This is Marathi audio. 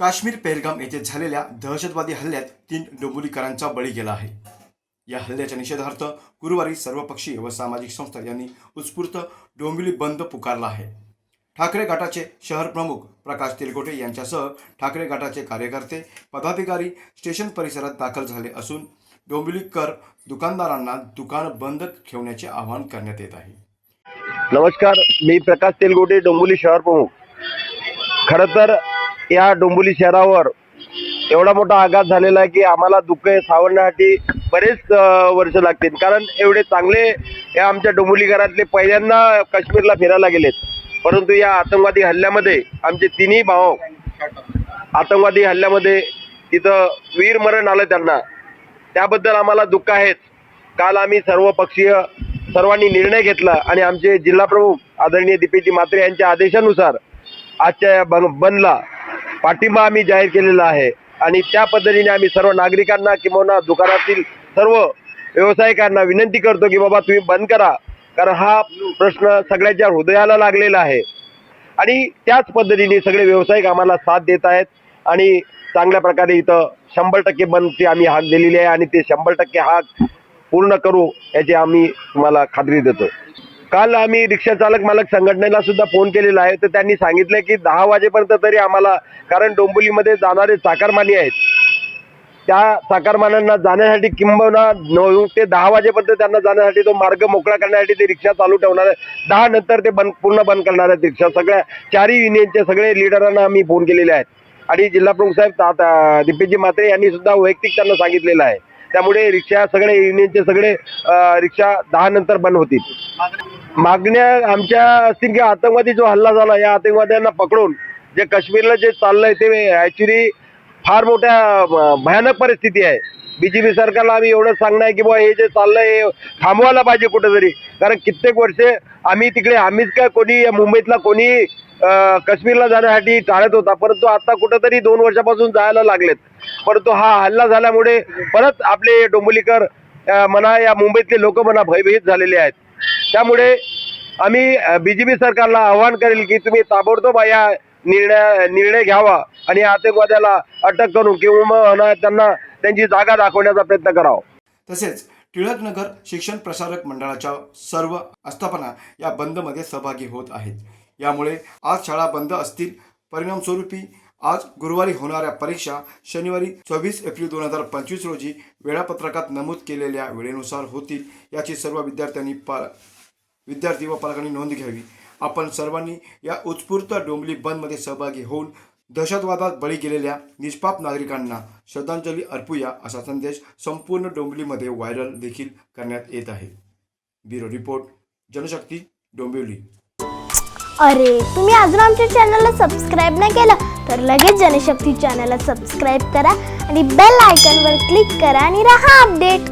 काश्मीर पेहलगाम येथे झालेल्या दहशतवादी हल्ल्यात तीन डोंबुलीकरांचा बळी गेला आहे. या हल्ल्याच्या निषेधार्थ गुरुवारी सर्वपक्षीय व सामाजिक संस्था यांनी उत्स्फूर्त डोंबिवली बंद पुकारला आहे. ठाकरे गटाचे शहर प्रमुख प्रकाश तेलकोटे यांच्यासह ठाकरे गटाचे कार्यकर्ते पदाधिकारी स्टेशन परिसरात दाखल झाले असून डोंबिवलीकर दुकानदारांना दुकान बंद ठेवण्याचे आवाहन करण्यात येत आहे. नमस्कार मी प्रकाश तेलगोटे डोंबिवली शहर प्रमुख. खरं तर या डोंबोली शहरावर एवढा मोठा आघात झालेला आहे की आम्हाला दुःख हे सावरण्यासाठी बरेच वर्ष लागतील. कारण एवढे चांगले या आमच्या डोंबोलीकरातले पहिल्यांदा काश्मीरला फिरायला गेलेत. परंतु या आतंकवादी हल्ल्यामध्ये आमचे तिन्ही भाव आतंकवादी हल्ल्यामध्ये तिथं वीर मरण आलं त्यांना. त्याबद्दल आम्हाला दुःख आहेच. काल आम्ही सर्व पक्षीय सर्वांनी निर्णय घेतला आणि आमचे जिल्हा प्रमुख आदरणीय दीपेजी म्हात्रे यांच्या आदेशानुसार आजच्या या बंदला पाठिंबा आम्ही जाहीर केलेला आहे. आणि त्या पद्धतीने आम्ही सर्व नागरिकांना किंवा दुकानातील सर्व व्यावसायिकांना विनंती करतो की बाबा तुम्ही बंद करा. कारण हा प्रश्न सगळ्यांच्या हृदयाला लागलेला आहे. आणि त्याच पद्धतीने सगळे व्यावसायिक आम्हाला साथ देत आहेत. आणि चांगल्या प्रकारे इथं शंभर टक्के बंदची आम्ही हाक दिलेली आहे. आणि ते शंभर टक्के हाक पूर्ण करू याची आम्ही तुम्हाला खात्री देतो काल आम्ही रिक्षा चालक मालक संघटनेला सुद्धा फोन केलेला आहे. तर त्यांनी सांगितलं की दहा वाजेपर्यंत तरी आम्हाला कारण डोंबिवलीमध्ये जाणारे चाकरमानी आहेत. त्या चाकरमानांना जाण्यासाठी किंबहुना नऊ ते दहा वाजेपर्यंत त्यांना जाण्यासाठी तो मार्ग मोकळा करण्यासाठी ते रिक्षा चालू ठेवणार आहे दहा नंतर ते बंद पूर्ण बंद करणार आहेत रिक्षा. सगळ्या चारही युनियनचे सगळे लिडरांना आम्ही फोन केलेले आहेत. आणि जिल्हा प्रमुख साहेब ता- दिपेशजी म्हात्रे यांनी सुद्धा वैयक्तिक त्यांना सांगितलेलं आहे. त्यामुळे रिक्षा सगळे युनियनचे सगळे रिक्षा दहा नंतर बंद होतील. मागण्या आमच्या असतील की आतंकवादी जो हल्ला झाला या आतंकवाद्यांना पकडून जे काश्मीरला जे चाललंय ते ऍक्च्युली फार मोठ्या भयानक परिस्थिती आहे. बीजेपी सरकारला आम्ही एवढं सांगणं आहे की बाबा हे जे चाललंय हे थांबवायला पाहिजे कुठेतरी. कारण कित्येक वर्षे आम्ही तिकडे आम्हीच काय कोणी या मुंबईतला कोणी काश्मीरला जाण्यासाठी टाळत होता. परंतु आता कुठंतरी दोन वर्षापासून जायला लागलेत. परंतु हा हल्ला झाल्यामुळे परत आपले डोंबिवलीकर म्हणा या मुंबईतले लोक म्हणा भयभीत झालेले आहेत. त्यामुळे आम्ही बीजेपी सरकारला आवाहन करेल की तुम्ही ताबडतोब या निर्णय निर्णय घ्यावा आणि आतंकवाद्याला अटक करून किंवा त्यांना त्यांची जागा दाखवण्याचा प्रयत्न करावा. तसेच टिळकनगर शिक्षण प्रसारक मंडळाच्या सर्व आस्थापना या बंदमध्ये सहभागी होत आहेत. यामुळे आज शाळा बंद असतील. परिणामस्वरूपी आज गुरुवारी होणाऱ्या परीक्षा शनिवारी चोवीस एप्रिल दोन हजार पंचवीस रोजी वेळापत्रकात नमूद केलेल्या वेळेनुसार होतील याची सर्व विद्यार्थ्यांनी पा विद्यार्थी व पालकांनी नोंद घ्यावी. आपण सर्वांनी या उत्स्फूर्त डोंबली बंदमध्ये सहभागी होऊन दहशतवादात बळी गेलेल्या निष्पाप नागरिकांना श्रद्धांजली अर्पूया असा संदेश संपूर्ण डोंबिवलीमध्ये व्हायरल देखील करण्यात येत आहे. Bureau report Janshakti Dombivli. अरे तुम्ही अजून आमच्या चॅनलला सबस्क्राईब नाही केलं तर लगेच जनशक्ती चॅनलला सबस्क्राईब करा आणि बेल आयकॉनवर क्लिक करा आणि राहा अपडेट.